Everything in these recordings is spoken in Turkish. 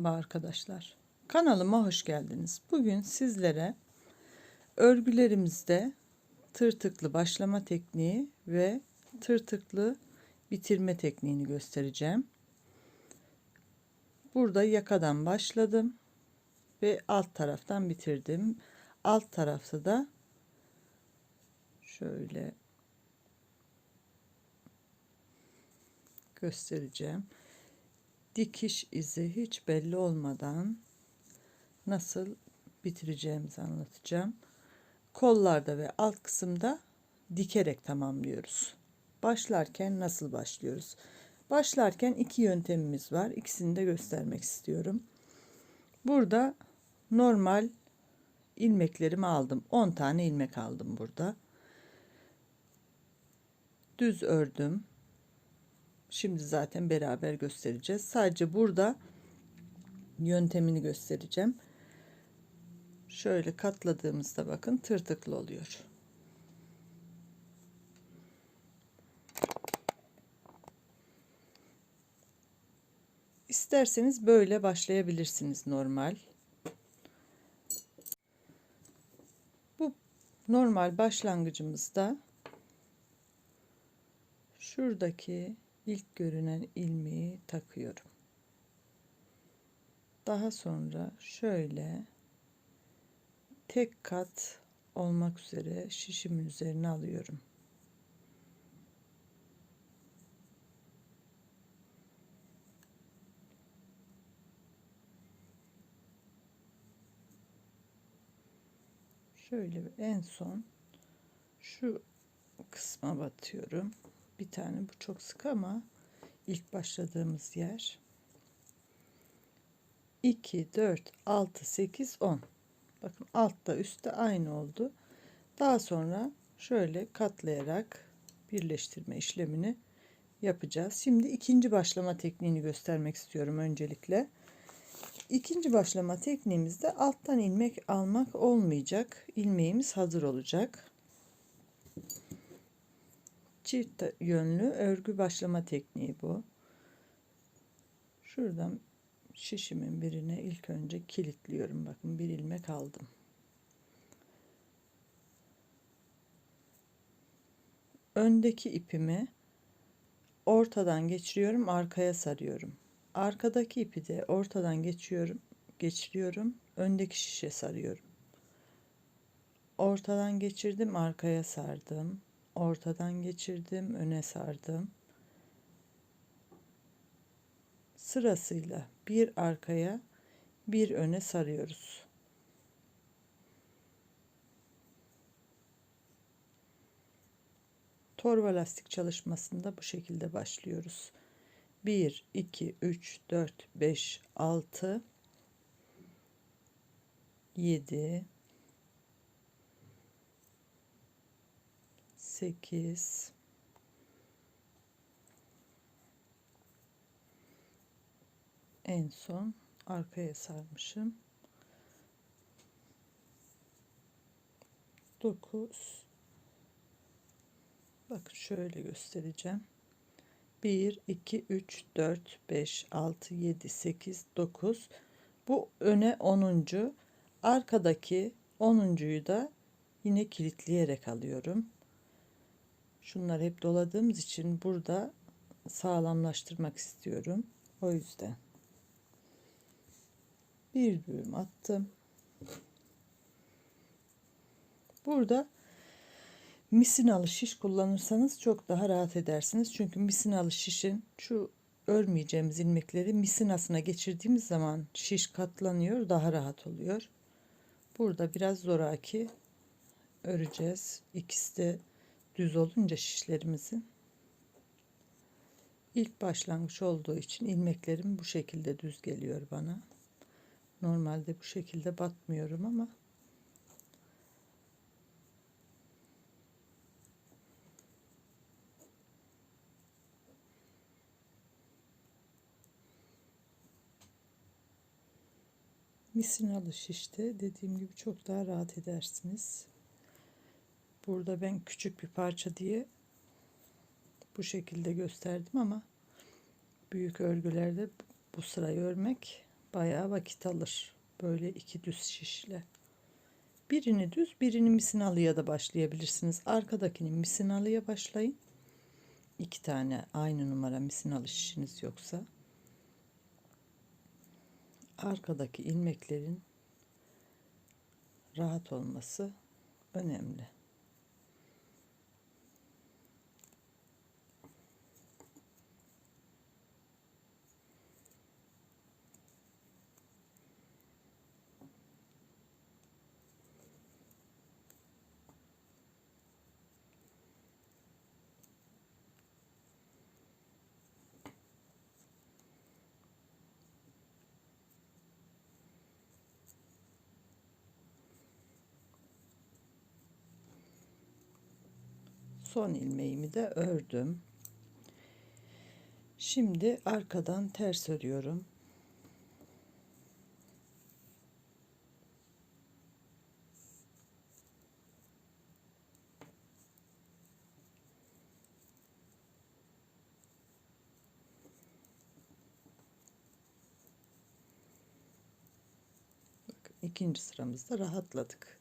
Merhaba arkadaşlar. Kanalıma hoş geldiniz. Bugün sizlere örgülerimizde tırtıklı başlama tekniği ve tırtıklı bitirme tekniğini göstereceğim. Burada yakadan başladım ve alt taraftan bitirdim. Alt tarafta da şöyle göstereceğim dikiş izi hiç belli olmadan nasıl bitireceğimizi anlatacağım. Kollarda ve alt kısımda dikerek tamamlıyoruz. Başlarken nasıl başlıyoruz? Başlarken iki yöntemimiz var. İkisini de göstermek istiyorum. Burada normal ilmeklerimi aldım. 10 tane ilmek aldım burada. Düz ördüm. Şimdi zaten beraber göstereceğiz. Sadece burada yöntemini göstereceğim. Şöyle katladığımızda bakın tırtıklı oluyor. İsterseniz böyle başlayabilirsiniz normal. Bu normal başlangıcımızda şuradaki ilk görünen ilmeği takıyorum. Daha sonra şöyle tek kat olmak üzere şişimin üzerine alıyorum. Şöyle en son şu kısma batıyorum bir tane bu çok sık ama ilk başladığımız yer. 2 4 6 8 10 bakın altta üstte aynı oldu. Daha sonra şöyle katlayarak birleştirme işlemini yapacağız. Şimdi ikinci başlama tekniğini göstermek istiyorum öncelikle. İkinci başlama tekniğimizde alttan ilmek almak olmayacak. İlmeğimiz hazır olacak çift yönlü örgü başlama tekniği bu. Şuradan şişimin birine ilk önce kilitliyorum. Bakın bir ilmek aldım. Öndeki ipimi ortadan geçiriyorum, arkaya sarıyorum. Arkadaki ipi de ortadan geçiyorum, geçiriyorum, öndeki şişe sarıyorum. Ortadan geçirdim, arkaya sardım ortadan geçirdim, öne sardım. Sırasıyla bir arkaya, bir öne sarıyoruz. Torba lastik çalışmasında bu şekilde başlıyoruz. 1 2 3 4 5 6 7 8 en son arkaya sarmışım. 9 bakın şöyle göstereceğim. 1 2 3 4 5 6 7 8 9 bu öne 10. arkadaki 10.'yu da yine kilitleyerek alıyorum Şunları hep doladığımız için burada sağlamlaştırmak istiyorum. O yüzden bir düğüm attım. Burada misinalı şiş kullanırsanız çok daha rahat edersiniz. Çünkü misinalı şişin şu örmeyeceğimiz ilmekleri misinasına geçirdiğimiz zaman şiş katlanıyor, daha rahat oluyor. Burada biraz zoraki öreceğiz. İkisi de düz olunca şişlerimizin ilk başlangıç olduğu için ilmeklerim bu şekilde düz geliyor bana. Normalde bu şekilde batmıyorum ama misinalı şişte dediğim gibi çok daha rahat edersiniz. Burada ben küçük bir parça diye bu şekilde gösterdim ama büyük örgülerde bu sırayı örmek Bayağı vakit alır. Böyle iki düz şişle. Birini düz, birini misinalıya da başlayabilirsiniz. Arkadakini misinalıya başlayın. İki tane aynı numara misinalı şişiniz yoksa. Arkadaki ilmeklerin rahat olması önemli. Son ilmeğimi de ördüm. Şimdi arkadan ters örüyorum. İkinci sıramızda rahatladık.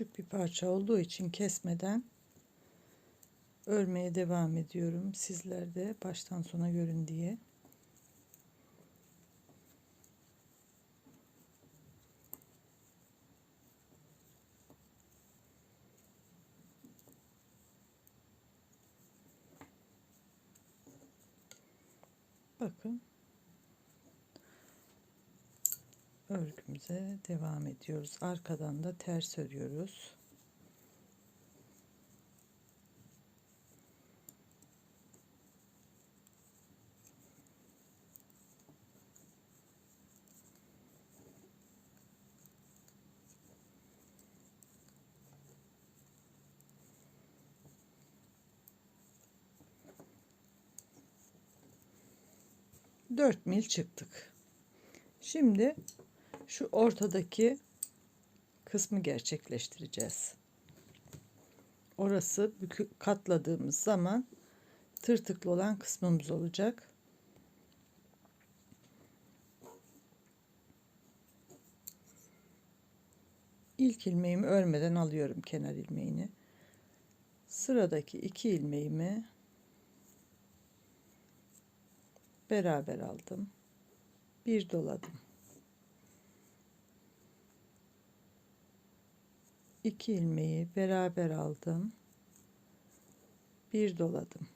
Küçük bir parça olduğu için kesmeden örmeye devam ediyorum. Sizler de baştan sona görün diye. Bakın örgümüze devam ediyoruz. Arkadan da ters örüyoruz. Dört mil çıktık. Şimdi şu ortadaki kısmı gerçekleştireceğiz. Orası katladığımız zaman tırtıklı olan kısmımız olacak. İlk ilmeğimi örmeden alıyorum kenar ilmeğini. Sıradaki iki ilmeğimi beraber aldım. Bir doladım. 2 ilmeği beraber aldım. Bir doladım.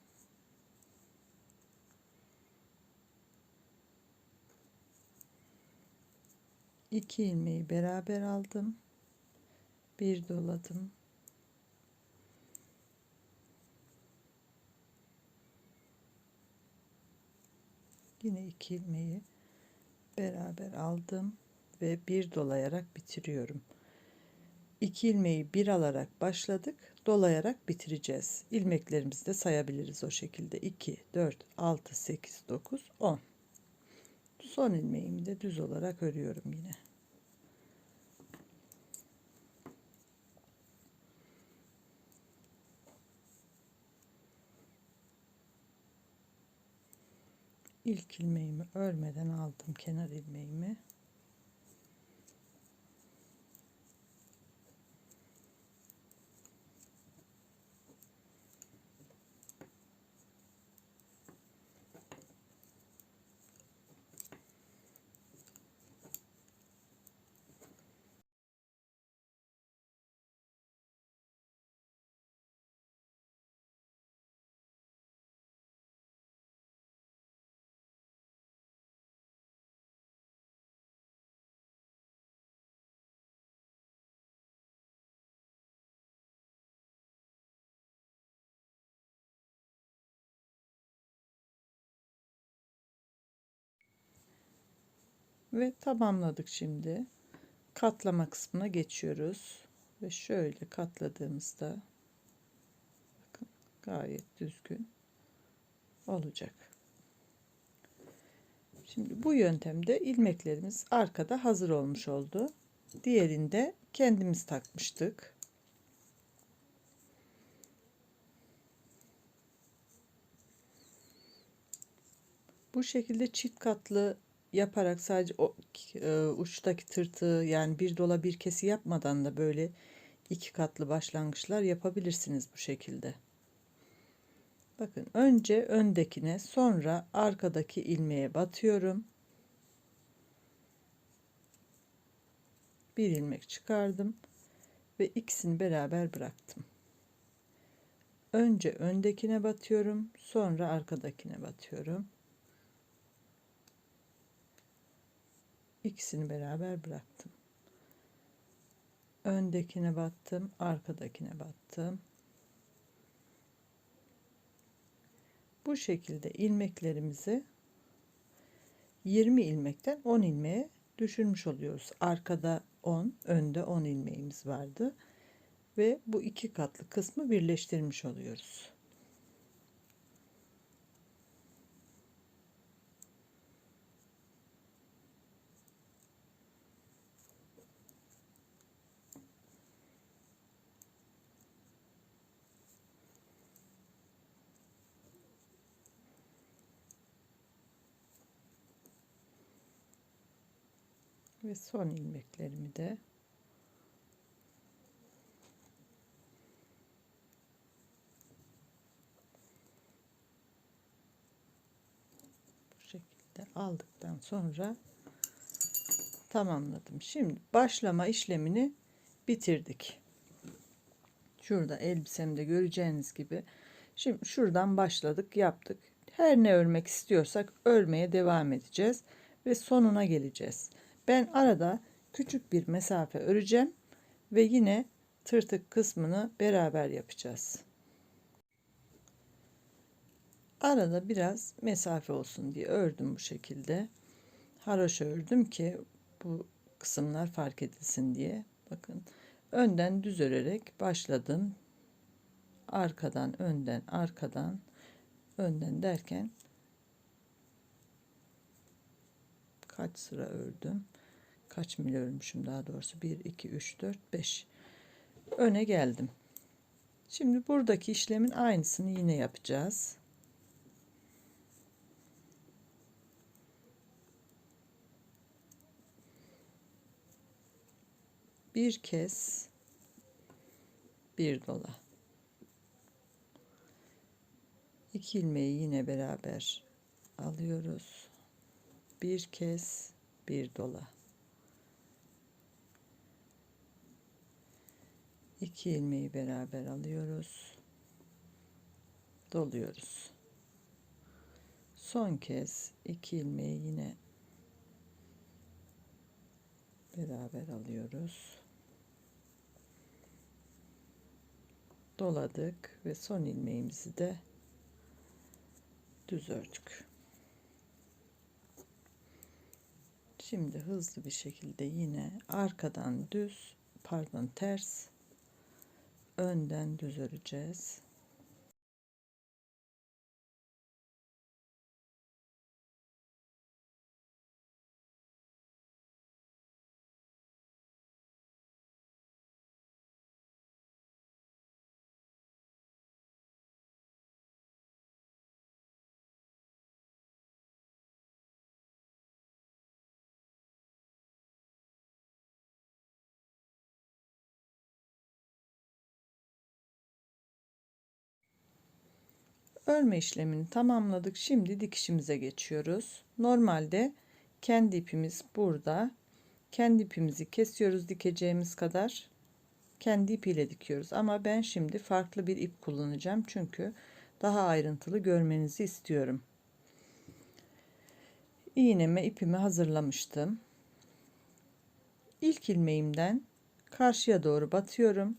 İki ilmeği beraber aldım. Bir doladım. Yine iki ilmeği beraber aldım ve bir dolayarak bitiriyorum. 2 ilmeği bir alarak başladık. Dolayarak bitireceğiz. İlmeklerimizi de sayabiliriz o şekilde. 2, 4, 6, 8, 9, 10. Son ilmeğimi de düz olarak örüyorum yine. İlk ilmeğimi örmeden aldım kenar ilmeğimi. Ve tamamladık şimdi katlama kısmına geçiyoruz ve şöyle katladığımızda bakın Gayet düzgün olacak. Şimdi bu yöntemde ilmeklerimiz arkada hazır olmuş oldu. Diğerinde kendimiz takmıştık. Bu şekilde çift katlı yaparak sadece o e, uçtaki tırtığı yani bir dola bir kesi yapmadan da böyle iki katlı başlangıçlar yapabilirsiniz bu şekilde. Bakın önce öndekine sonra arkadaki ilmeğe batıyorum. Bir ilmek çıkardım ve ikisini beraber bıraktım. Önce öndekine batıyorum, sonra arkadakine batıyorum. İkisini beraber bıraktım. Öndekine battım, arkadakine battım. Bu şekilde ilmeklerimizi 20 ilmekten 10 ilmeğe düşürmüş oluyoruz. Arkada 10, önde 10 ilmeğimiz vardı ve bu iki katlı kısmı birleştirmiş oluyoruz. Ve son ilmeklerimi de bu şekilde aldıktan sonra tamamladım. Şimdi başlama işlemini bitirdik. Şurada elbisemde göreceğiniz gibi şimdi şuradan başladık yaptık. Her ne örmek istiyorsak örmeye devam edeceğiz ve sonuna geleceğiz. Ben arada küçük bir mesafe öreceğim ve yine tırtık kısmını beraber yapacağız. Arada biraz mesafe olsun diye ördüm bu şekilde. Haroşa ördüm ki bu kısımlar fark edilsin diye. Bakın önden düz örerek başladım. Arkadan, önden, arkadan, önden derken kaç sıra ördüm? Kaç mil örmüşüm daha doğrusu? 1, 2, 3, 4, 5. Öne geldim. Şimdi buradaki işlemin aynısını yine yapacağız. Bir kez bir dola. İki ilmeği yine beraber alıyoruz bir kez bir dola iki ilmeği beraber alıyoruz. Doluyoruz. Son kez iki ilmeği yine beraber alıyoruz. Doladık ve son ilmeğimizi de düz ördük. Şimdi hızlı bir şekilde yine arkadan düz, pardon ters, önden düz öreceğiz. Örme işlemini tamamladık. Şimdi dikişimize geçiyoruz. Normalde kendi ipimiz burada. Kendi ipimizi kesiyoruz dikeceğimiz kadar. Kendi ipiyle dikiyoruz. Ama ben şimdi farklı bir ip kullanacağım. Çünkü daha ayrıntılı görmenizi istiyorum. İğneme ipimi hazırlamıştım. İlk ilmeğimden karşıya doğru batıyorum.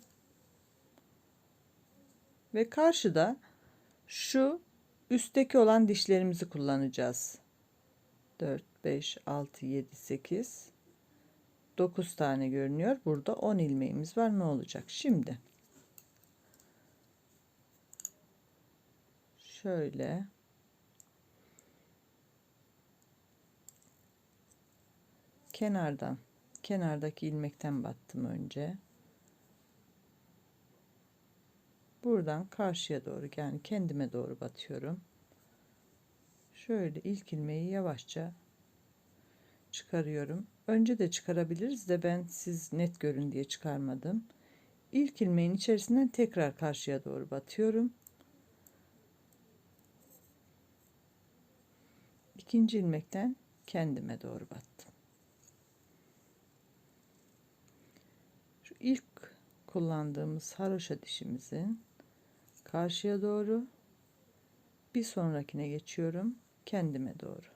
Ve karşıda şu üstteki olan dişlerimizi kullanacağız. 4, 5, 6, 7, 8, 9 tane görünüyor. Burada 10 ilmeğimiz var. Ne olacak? Şimdi şöyle kenardan kenardaki ilmekten battım önce. Buradan karşıya doğru yani kendime doğru batıyorum. Şöyle ilk ilmeği yavaşça çıkarıyorum. Önce de çıkarabiliriz de ben siz net görün diye çıkarmadım. İlk ilmeğin içerisinden tekrar karşıya doğru batıyorum. İkinci ilmekten kendime doğru battım. Şu ilk kullandığımız haroşa dişimizin karşıya doğru. Bir sonrakine geçiyorum kendime doğru.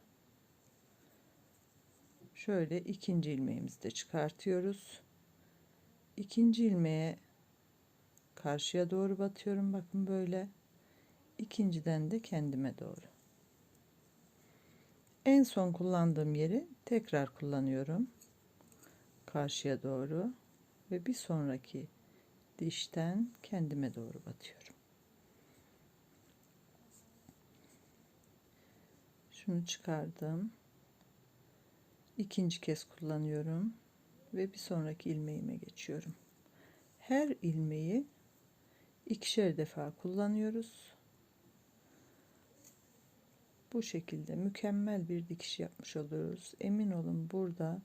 Şöyle ikinci ilmeğimizi de çıkartıyoruz. İkinci ilmeğe karşıya doğru batıyorum bakın böyle. İkinciden de kendime doğru. En son kullandığım yeri tekrar kullanıyorum. Karşıya doğru ve bir sonraki dişten kendime doğru batıyorum şunu çıkardım. İkinci kez kullanıyorum ve bir sonraki ilmeğime geçiyorum. Her ilmeği ikişer defa kullanıyoruz. Bu şekilde mükemmel bir dikiş yapmış oluyoruz. Emin olun burada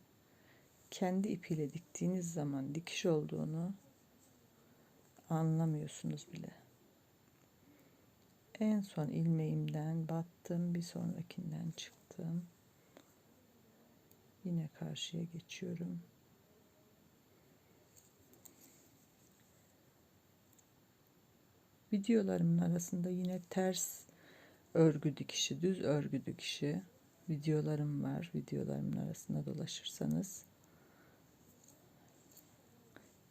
kendi ipiyle diktiğiniz zaman dikiş olduğunu anlamıyorsunuz bile en son ilmeğimden battım bir sonrakinden çıktım. Yine karşıya geçiyorum. Videolarımın arasında yine ters örgü dikişi düz örgü dikişi videolarım var. Videolarımın arasında dolaşırsanız.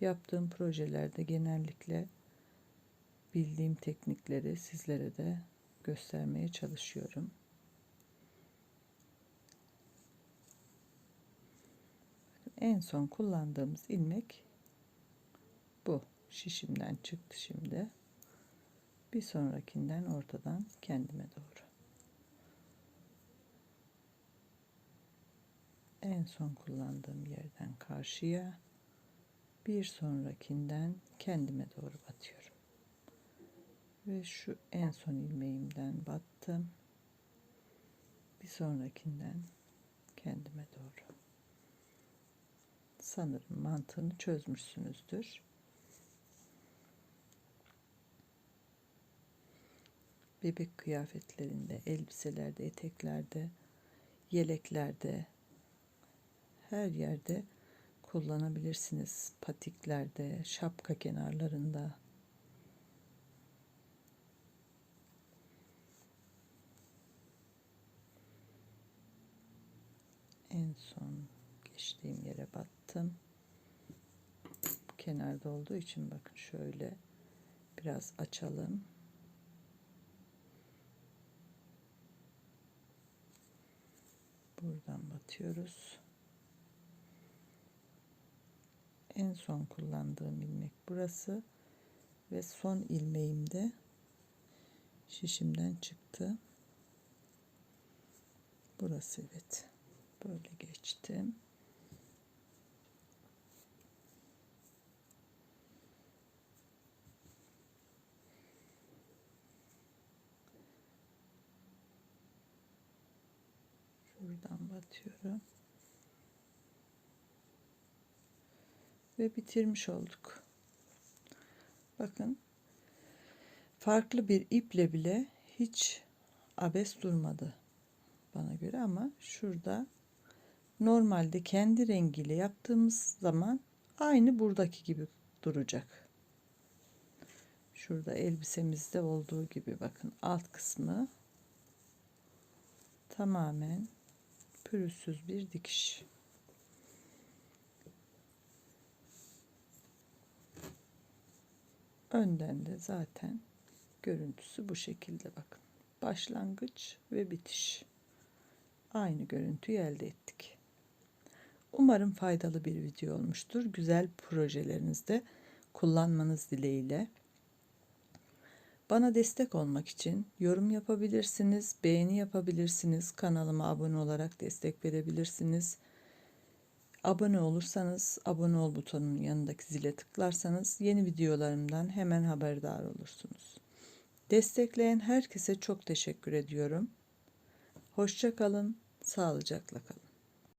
Yaptığım projelerde genellikle bildiğim teknikleri sizlere de göstermeye çalışıyorum. En son kullandığımız ilmek bu. Şişimden çıktı şimdi. Bir sonrakinden ortadan kendime doğru. En son kullandığım yerden karşıya bir sonrakinden kendime doğru batıyorum ve şu en son ilmeğimden battım. Bir sonrakinden kendime doğru. Sanırım mantığını çözmüşsünüzdür. Bebek kıyafetlerinde elbiselerde eteklerde yeleklerde her yerde kullanabilirsiniz. Patiklerde şapka kenarlarında en son geçtiğim yere battım. Kenarda olduğu için bakın şöyle biraz açalım. Buradan batıyoruz. En son kullandığım ilmek burası ve son ilmeğim de şişimden çıktı. Burası evet böyle geçtim. Şuradan batıyorum. Ve bitirmiş olduk. Bakın farklı bir iple bile hiç abes durmadı bana göre ama şurada normalde kendi rengiyle yaptığımız zaman aynı buradaki gibi duracak. Şurada elbisemizde olduğu gibi bakın alt kısmı tamamen pürüzsüz bir dikiş. Önden de zaten görüntüsü bu şekilde bakın. Başlangıç ve bitiş. Aynı görüntüyü elde ettik. Umarım faydalı bir video olmuştur. Güzel projelerinizde kullanmanız dileğiyle. Bana destek olmak için yorum yapabilirsiniz, beğeni yapabilirsiniz, kanalıma abone olarak destek verebilirsiniz. Abone olursanız, abone ol butonunun yanındaki zile tıklarsanız yeni videolarımdan hemen haberdar olursunuz. Destekleyen herkese çok teşekkür ediyorum. Hoşça kalın, sağlıcakla kalın.